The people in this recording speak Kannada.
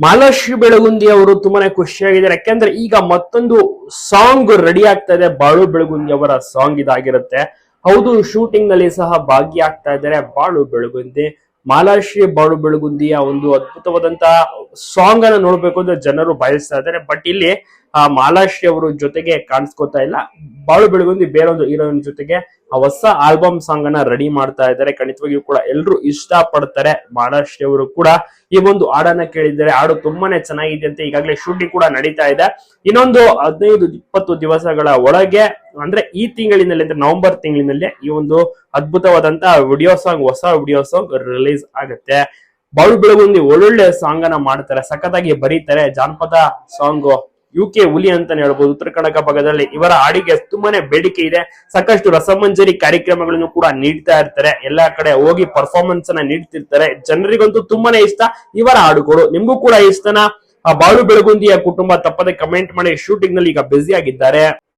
ಮಾಲಾಶ್ರೀ ಬೆಳಗುಂದಿ ಅವರು ತುಂಬಾನೇ ಖುಷಿಯಾಗಿದ್ದಾರೆ ಯಾಕೆಂದ್ರೆ ಈಗ ಮತ್ತೊಂದು ಸಾಂಗ್ ರೆಡಿ ಆಗ್ತಾ ಇದೆ. ಬಾಳು ಬೆಳಗುಂದಿ ಅವರ ಸಾಂಗ್ ಇದಾಗಿರುತ್ತೆ. ಹೌದು ಶೂಟಿಂಗ್ನಲ್ಲಿ ಸಹ ಭಾಗಿಯಾಗ್ತಾ ಇದ್ದಾರೆ ಬಾಳು ಬೆಳಗುಂದಿ. ಮಾಲಾಶ್ರೀ ಬಾಳು ಬೆಳಗುಂದಿಯ ಒಂದು ಅದ್ಭುತವಾದಂತಹ ಸಾಂಗ್ ಅನ್ನ ನೋಡ್ಬೇಕು ಅಂದ್ರೆ ಜನರು ಬಯಸ್ತಾ ಇದ್ದಾರೆ. ಬಟ್ ಇಲ್ಲಿ, ಆ, ಮಾಲಾಶ್ರೀ ಅವರು ಜೊತೆಗೆ ಕಾಣಿಸ್ಕೊತಾ ಇಲ್ಲ. ಬಾಳು ಬೆಳಗುಂದಿ ಬೇರೊಂದು ಹೀರೋಯಿನ್ ಜೊತೆಗೆ ಆ ಹೊಸ ಆಲ್ಬಮ್ ಸಾಂಗ್ ಅನ್ನ ರೆಡಿ ಮಾಡ್ತಾ ಇದ್ದಾರೆ. ಖಂಡಿತವಾಗಿಯೂ ಕೂಡ ಎಲ್ಲರೂ ಇಷ್ಟ ಪಡ್ತಾರೆ ಮಾಲಾಶ್ರೀ ಅವರು ಕೂಡ. ಈ ಒಂದು ಹಾಡನ್ನ ಕೇಳಿದ್ದಾರೆ ಹಾಡು ತುಂಬಾನೇ ಚೆನ್ನಾಗಿದೆ ಅಂತ ಈಗಾಗಲೇ ಶೂಟಿಂಗ್ ಕೂಡ ನಡೀತಾ ಇದೆ. ಇನ್ನೊಂದು ಹದಿನೈದು, ಇಪ್ಪತ್ತು ದಿವಸಗಳ ಒಳಗೆ ಅಂದ್ರೆ ಈ ತಿಂಗಳಿನಲ್ಲಿ ಅಂದ್ರೆ ನವೆಂಬರ್ ತಿಂಗಳಿನಲ್ಲಿ ಈ ಒಂದು ಅದ್ಭುತವಾದಂತ ವಿಡಿಯೋ ಸಾಂಗ್, ಹೊಸ ವಿಡಿಯೋ ಸಾಂಗ್ ರಿಲೀಸ್ ಆಗುತ್ತೆ. ಬಾಳು ಬೆಳಗುಂದಿ ಒಳ್ಳೊಳ್ಳೆ ಸಾಂಗ್ ಅನ್ನ ಮಾಡ್ತಾರೆ, ಸಖತ್ತಾಗಿ ಬರೀತಾರೆ. ಜಾನಪದ ಸಾಂಗ್ ಯು ಕೆ ಹುಲಿ ಅಂತಾನೆ ಹೇಳ್ಬೋದು. ಉತ್ತರ ಕನ್ನಡ ಭಾಗದಲ್ಲಿ ಇವರ ಹಾಡಿಗೆ ತುಂಬಾನೇ ಬೇಡಿಕೆ ಇದೆ. ಸಾಕಷ್ಟು ರಸಮಂಜರಿ ಕಾರ್ಯಕ್ರಮಗಳನ್ನು ಕೂಡ ನೀಡ್ತಾ ಇರ್ತಾರೆ. ಎಲ್ಲಾ ಕಡೆ ಹೋಗಿ ಪರ್ಫಾರ್ಮೆನ್ಸ್ ಅನ್ನ ನೀಡ್ತಿರ್ತಾರೆ. ಜನರಿಗಂತೂ ತುಂಬಾನೇ ಇಷ್ಟ. ಇವರ ಹಾಡುಗಳು ನಿಮ್ಗೂ ಕೂಡ ಇಷ್ಟನಾ? ಆ ಬಾಳು ಬೆಳಗುಂದಿಯ ಕುಟುಂಬ ತಪ್ಪದೆ ಕಮೆಂಟ್ ಮಾಡಿ ಶೂಟಿಂಗ್ನಲ್ಲಿ ಈಗ ಬ್ಯುಸಿ ಆಗಿದ್ದಾರೆ.